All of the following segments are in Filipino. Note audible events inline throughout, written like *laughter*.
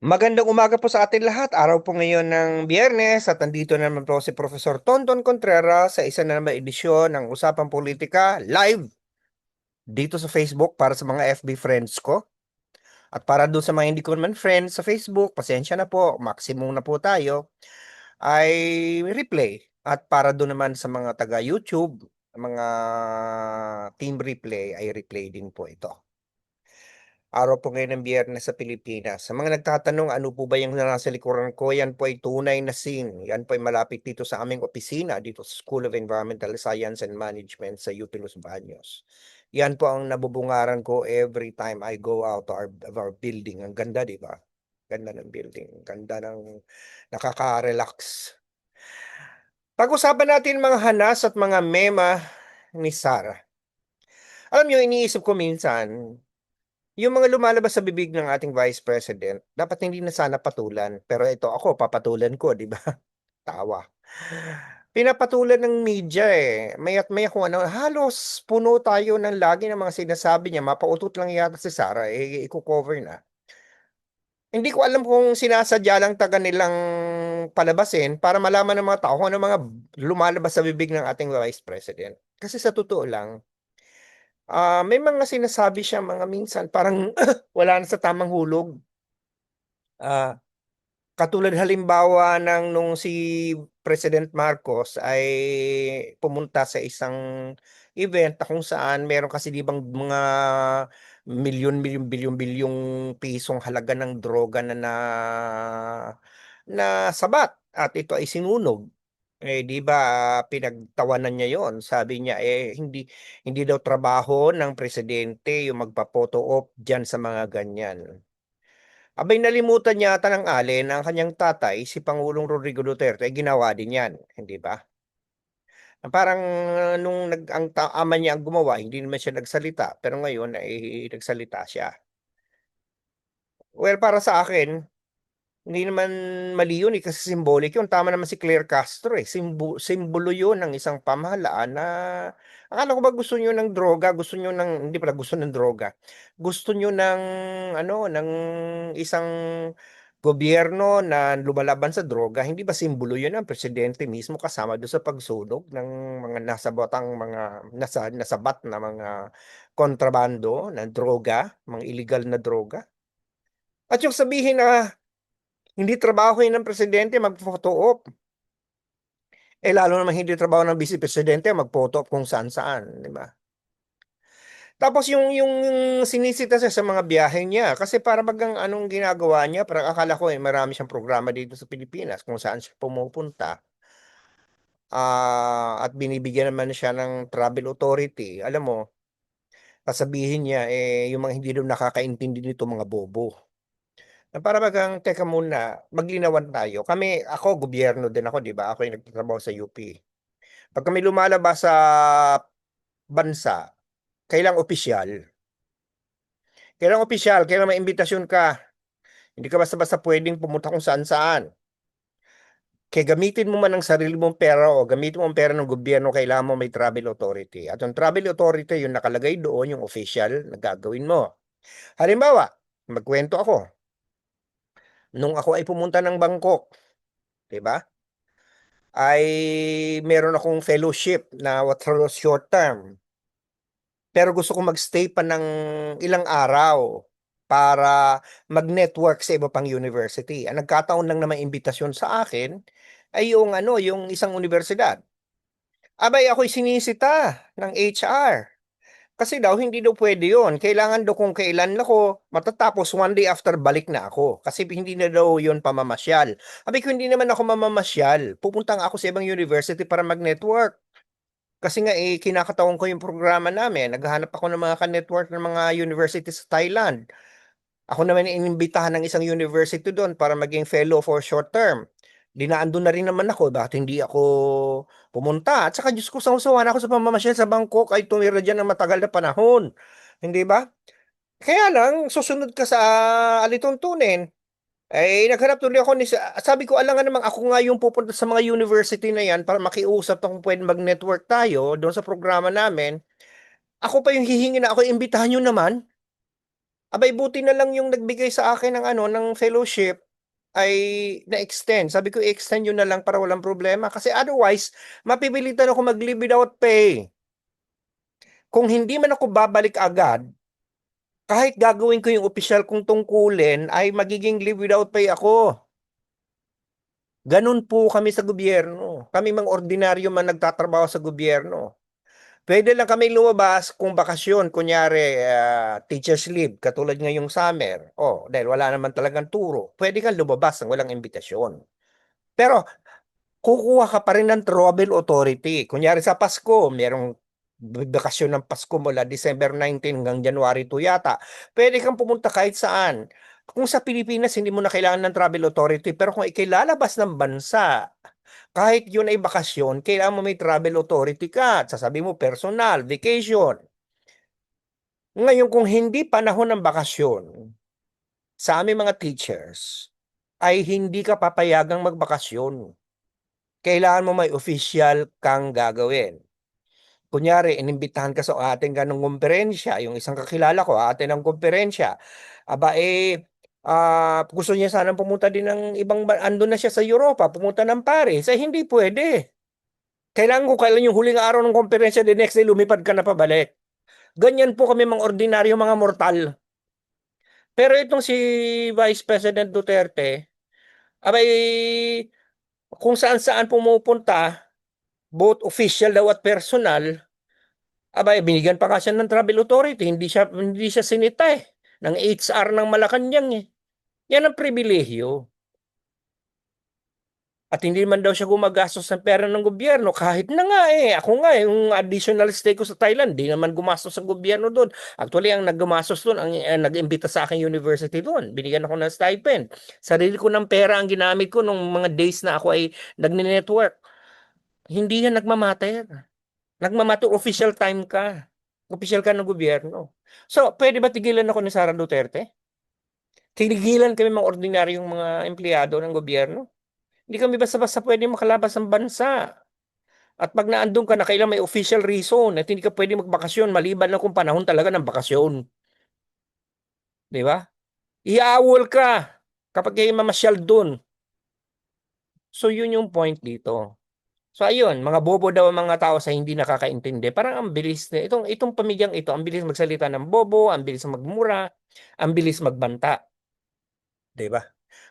Magandang umaga po sa atin lahat. Araw po ngayon ng Biyernes at nandito na naman po si Professor Tonton Contreras sa isa na naman edisyon ng Usapang Politika live dito sa Facebook para sa mga FB friends ko. At para doon sa mga hindi ko naman friends sa Facebook, pasensya na po, maximum na po tayo, ay replay. At para doon naman sa mga taga YouTube, mga team replay, ay replay din po ito. Araw po ngayon ng Biyernes sa Pilipinas. Sa mga nagtatanong ano po ba yung nasa likuran ko, yan po ay tunay na scene. Yan po ay malapit dito sa aming opisina, dito sa School of Environmental Science and Management sa UP Los Baños. Yan po ang nabubungaran ko every time I go out of our, of our building. Ang ganda, di ba? Ganda ng building. Ganda ng nakaka-relax. Pag-usapan natin mga hanas at mga mema ni Sarah. Alam niyo, iniisip ko minsan, yung mga lumalabas sa bibig ng ating Vice President, dapat hindi na sana patulan. Pero ito ako, papatulan ko, di ba? *laughs* Tawa. Pinapatulan ng media eh. May at may kung ano, halos puno tayo ng lagi ng mga sinasabi niya. Mapautot lang yata si Sarah, eh, i-cover na. Hindi ko alam kung sinasadya lang taga nilang palabasin para malaman ng mga tao kung ano mga lumalabas sa bibig ng ating Vice President. Kasi sa totoo lang, Ah, may mga sinasabi siya mga minsan parang *coughs* wala na sa tamang hulog. Ah, katulad halimbawa ng nung si President Marcos ay pumunta sa isang event kung saan meron kasi di bang mga milyon milyon bilyon bilyong pisong halaga ng droga na na na sabat at ito ay sinunog. Eh, 'di ba, pinagtawanan niya 'yon. Sabi niya, eh, hindi hindi daw trabaho ng presidente yung magpa-photo op diyan sa mga ganyan. Abay nalimutan yata ng alin ang kanyang tatay, si Pangulong Rodrigo Duterte, ay ginawa din 'yan, hindi ba? Na parang ah, nung nag ang ta ama niya ang gumawa, hindi naman siya nagsalita, pero ngayon ay nagsalita siya. Well, para sa akin hindi naman mali yun, eh, kasi symbolic yun. Tama naman si Claire Castro, eh, simbo simbolo yun ng isang pamahalaan na akala ko ba gusto niyo ng droga, gusto niyo ng hindi pala gusto ng droga, gusto niyo ng ano, ng isang gobyerno na lumalaban sa droga, hindi ba simbolo yun ng presidente mismo kasama dun sa pagsunog ng mga nasabotang mga nasa nasabat na mga kontrabando na droga, mga illegal na droga? At yung sabihin na hindi trabaho yun ng presidente mag-photo op. Eh, lalo naman hindi trabaho ng vice presidente mag-photo op kung saan-saan, di ba? Tapos yung yung sinisita siya sa mga biyahe niya kasi para bagang anong ginagawa niya, parang akala ko eh marami siyang programa dito sa Pilipinas kung saan siya pumupunta. Ah, at binibigyan naman siya ng travel authority. Alam mo, sasabihin niya eh yung mga hindi daw nakakaintindi nito mga bobo. Na para bagang, teka muna, maglinawan tayo. Kami, ako, gobyerno din ako, di ba? Ako yung nagtatrabaho sa UP. Pag kami lumalabas sa bansa, kailang opisyal. Kailang opisyal, kailang may imbitasyon ka. Hindi ka basta-basta pwedeng pumunta kung saan-saan. Kaya gamitin mo man ang sarili mong pera o gamitin mo ang pera ng gobyerno, kailangan mo may travel authority. At yung travel authority, yung nakalagay doon, yung official na gagawin mo. Halimbawa, magkwento ako. Nung ako ay pumunta ng Bangkok, 'di ba? Ay meron akong fellowship na what short term. Pero gusto kong mag-stay pa ng ilang araw para mag-network sa iba pang university. Ang nagkataon lang naman imbitasyon sa akin ay yung ano, yung isang universidad. Abay ako'y sinisita ng HR. Kasi daw hindi daw pwede yun. Kailangan daw kung kailan ako matatapos one day after balik na ako. Kasi hindi na daw yun pamamasyal. Sabi ko hindi naman ako mamamasyal. Pupunta ako sa ibang university para mag-network. Kasi nga eh, kinakatawan ko yung programa namin. Naghahanap ako ng mga ka-network ng mga university sa Thailand. Ako naman inimbitahan ng isang university doon para maging fellow for short term dinaan doon na rin naman ako, bakit hindi ako pumunta? At saka Diyos ko, sawsawan ako sa pamamasyal sa Bangkok ay tumira dyan ng matagal na panahon. Hindi ba? Kaya lang, susunod ka sa alituntunin. Eh, naghanap tuloy ako ni, sabi ko, alangan naman ako nga yung pupunta sa mga university na yan para makiusap kung pwede mag-network tayo doon sa programa namin. Ako pa yung hihingi na ako, imbitahan nyo naman. Abay buti na lang yung nagbigay sa akin ng ano, ng fellowship ay na-extend. Sabi ko i-extend yun na lang para walang problema kasi otherwise mapipilitan ako mag-leave without pay. Kung hindi man ako babalik agad, kahit gagawin ko yung opisyal kong tungkulin ay magiging leave without pay ako. Ganun po kami sa gobyerno. Kami mga ordinaryo man nagtatrabaho sa gobyerno. Pwede lang kami lumabas kung bakasyon, kunyari ah, teacher's leave, katulad ngayong summer. Oh, dahil wala naman talagang turo. Pwede kang lumabas ng walang imbitasyon. Pero kukuha ka pa rin ng travel authority. Kunyari sa Pasko, merong bakasyon ng Pasko mula December 19 hanggang January 2 yata. Pwede kang pumunta kahit saan. Kung sa Pilipinas, hindi mo na kailangan ng travel authority. Pero kung ikilalabas ng bansa, kahit yun ay bakasyon, kailangan mo may travel authority ka. Sasabi mo, personal, vacation. Ngayon, kung hindi panahon ng bakasyon, sa aming mga teachers, ay hindi ka papayagang magbakasyon. Kailangan mo may official kang gagawin. Kunyari, inimbitahan ka sa ating ganong komperensya, yung isang kakilala ko, atin ng komperensya, aba eh, ah, gusto niya sanang pumunta din ng ibang, ba- andun na siya sa Europa, pumunta ng Paris, ay hindi pwede. Kailangan ko kailan yung huling araw ng komperensya, the next day lumipad ka na pabalik. Ganyan po kami mga ordinaryo mga mortal. Pero itong si Vice President Duterte, abay, kung saan-saan pumupunta, both official daw at personal, abay, binigyan pa siya ng travel authority, hindi siya, hindi siya sinita eh, ng HR ng Malacanang eh. Yan ang pribilehyo. At hindi man daw siya gumagastos ng pera ng gobyerno kahit na nga eh. Ako nga eh, yung additional stay ko sa Thailand, di naman gumastos ang gobyerno doon. Actually, ang naggumastos doon, ang eh, nag-imbita sa akin university doon. Binigyan ako ng stipend. Sarili ko ng pera ang ginamit ko nung mga days na ako ay nagne-network. Hindi yan nagmamatter. Nagmamatter, official time ka. Official ka ng gobyerno. So, pwede ba tigilan ako ni Sara Duterte? Tinigilan kami mga ordinaryong mga empleyado ng gobyerno? Hindi kami basta-basta pwede makalabas ng bansa. At pag naandun ka na kailangan may official reason at hindi ka pwede magbakasyon maliban lang kung panahon talaga ng bakasyon. Di ba? Iaawol ka kapag kayo mamasyal dun. So yun yung point dito. So ayun, mga bobo daw ang mga tao sa hindi nakakaintindi. Parang ang bilis na itong itong pamilyang ito, ang bilis magsalita ng bobo, ang bilis magmura, ang bilis magbanta. 'Di ba?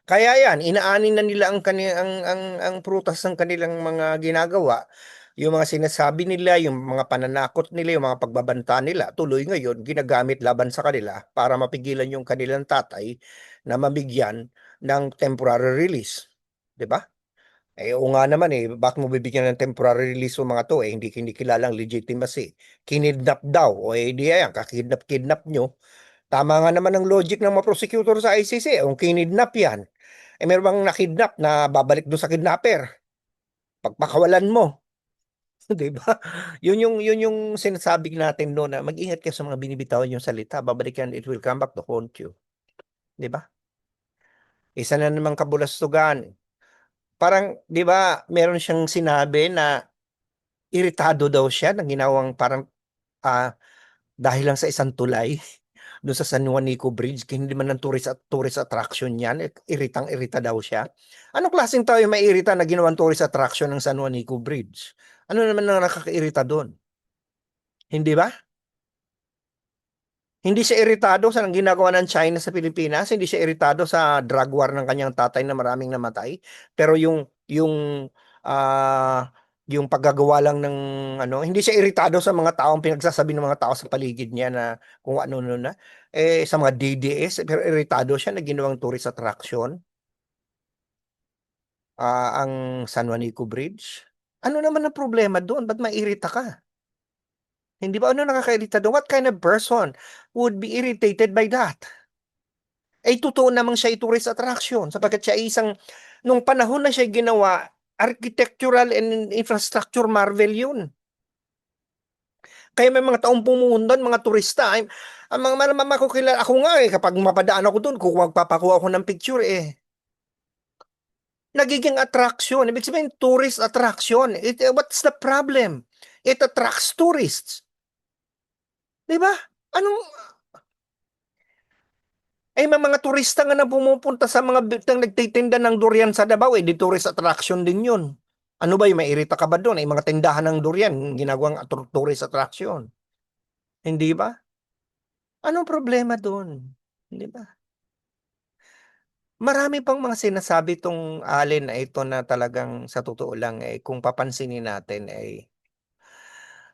Kaya yan, inaanin na nila ang kani ang ang ang prutas ng kanilang mga ginagawa. Yung mga sinasabi nila, yung mga pananakot nila, yung mga pagbabanta nila, tuloy ngayon ginagamit laban sa kanila para mapigilan yung kanilang tatay na mabigyan ng temporary release. 'Di ba? Eh, oo nga naman eh, bakit mo bibigyan ng temporary release yung mga to eh, hindi kinikilalang legitimacy. Kinidnap daw, o eh, di yan, kakidnap-kidnap nyo. Tama nga naman ang logic ng mga prosecutor sa ICC, kung kinidnap yan, eh meron bang nakidnap na babalik doon sa kidnapper? Pagpakawalan mo. *laughs* Di ba? Yun yung, yun yung sinasabi natin noon na mag-ingat kayo sa mga binibitawan yung salita, babalik yan, it will come back to haunt you. Di ba? Isa na namang kabulastugan parang 'di ba meron siyang sinabi na iritado daw siya ng ginawang parang ah, dahil lang sa isang tulay *laughs* doon sa San Juanico Bridge hindi man ng tourist tourist attraction yan eh, iritang irita daw siya. Anong klaseng tao yung mairita na ginawang tourist attraction ng San Juanico Bridge? Ano naman ang nakakairita doon hindi ba hindi siya iritado sa ginagawa ng China sa Pilipinas, hindi siya iritado sa drug war ng kanyang tatay na maraming namatay. Pero yung yung ah yung paggagawa lang ng ano, hindi siya iritado sa mga taong pinagsasabi ng mga tao sa paligid niya na kung ano ano na eh sa mga DDS pero iritado siya na ginawang tourist attraction. Ah, ang San Juanico Bridge. Ano naman ang problema doon? Ba't mairita ka? Hindi ba ano nakakairita doon? What kind of person would be irritated by that? Eh, totoo namang siya ay tourist attraction sapagkat siya ay isang, nung panahon na siya ginawa, architectural and infrastructure marvel yun. Kaya may mga taong pumunta, mga turista, ay, ang mga mga makukilala, ako nga eh, kapag mapadaan ako doon, kung magpapakuha ako ng picture eh, nagiging attraction. Ibig sabihin, tourist attraction. It, what's the problem? It attracts tourists. Di ba? Anong Eh, mga turista nga na pumupunta sa mga bi- tang nagtitinda ng durian sa Davao, eh, di tourist attraction din yun. Ano ba yung mairita ka ba doon? Ay mga tindahan ng durian, ginagawang tourist attraction. Hindi ba? Anong problema doon? Hindi ba? Marami pang mga sinasabi tong alin na ito na talagang sa totoo lang eh kung papansinin natin ay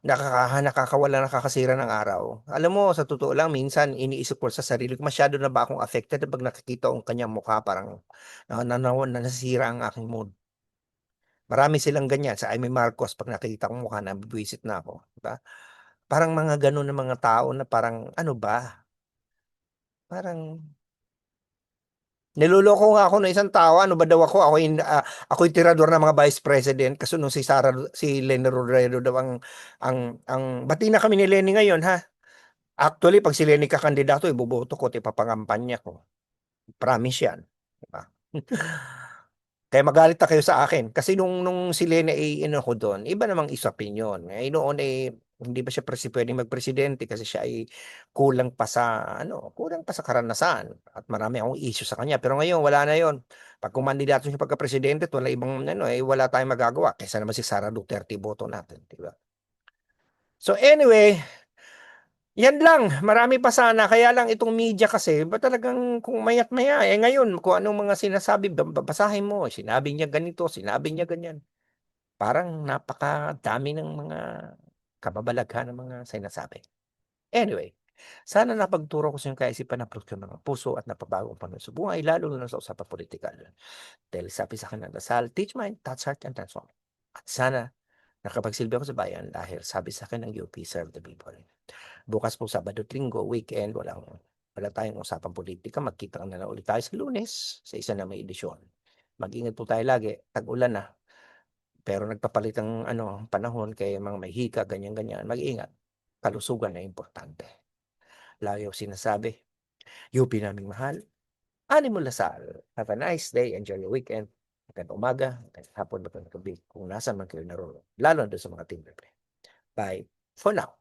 nakaka nakakawala nakakasira ng araw. Alam mo sa totoo lang minsan iniisip ko sa sarili ko masyado na ba akong affected pag nakikita ang kanyang mukha parang na, na, na, na nasisira ang aking mood. Marami silang ganyan sa Amy Marcos pag nakikita ko mukha nabibwisit na ako, di ba? Parang mga ganun na mga tao na parang ano ba? Parang Niloloko nga ako ng isang tao, ano ba daw ako? Ako yung, ah, ako yung tirador ng mga vice president kasi nung si Sara, si Lenny Robredo daw ang, ang, ang, bati na kami ni Lenny ngayon ha? Actually, pag si Lenny kakandidato, iboboto ko, tipapangampanya ko. Promise yan. Diba? *laughs* Kaya magalit na kayo sa akin. Kasi nung, nung si Lenny ay ino ko doon, iba namang isa opinion. Eh, noon eh, hindi ba siya presi, pwedeng magpresidente kasi siya ay kulang pa sa ano, kulang pa sa karanasan at marami akong issue sa kanya. Pero ngayon wala na 'yon. Pag kumandidato siya pagka-presidente, wala ibang ano eh wala tayong magagawa kaysa naman si Sara Duterte boto natin, di ba? So anyway, yan lang, marami pa sana. Kaya lang itong media kasi, ba talagang kung mayat maya, eh ngayon, kung anong mga sinasabi, babasahin mo, sinabi niya ganito, sinabi niya ganyan. Parang napakadami ng mga kababalaghan ng mga sinasabi. Anyway, sana napagturo ko sa iyong kaisipan ng ng puso at napabago ang panahon sa buhay, lalo na sa usapang politikal. Dahil sabi sa ng dasal, teach mind, touch heart, and transform. At sana nakapagsilbi ako sa bayan dahil sabi sa akin ng UP, serve the people. Bukas po Sabado Linggo, weekend, walang wala tayong usapang politika. Magkita na lang ulit tayo sa lunes sa isa na may edisyon. Mag-ingat po tayo lagi. Tag-ulan na. Pero nagpapalit ang ano, panahon kaya mga may hika, ganyan-ganyan. Mag-ingat. Kalusugan na importante. Layo sinasabi. UP naming mahal. Ani mo Lasal. Have a nice day. Enjoy your weekend. Magandang umaga, magandang hapon, magandang gabi. Kung nasaan man kayo naroon. Lalo na sa mga team Bye for now.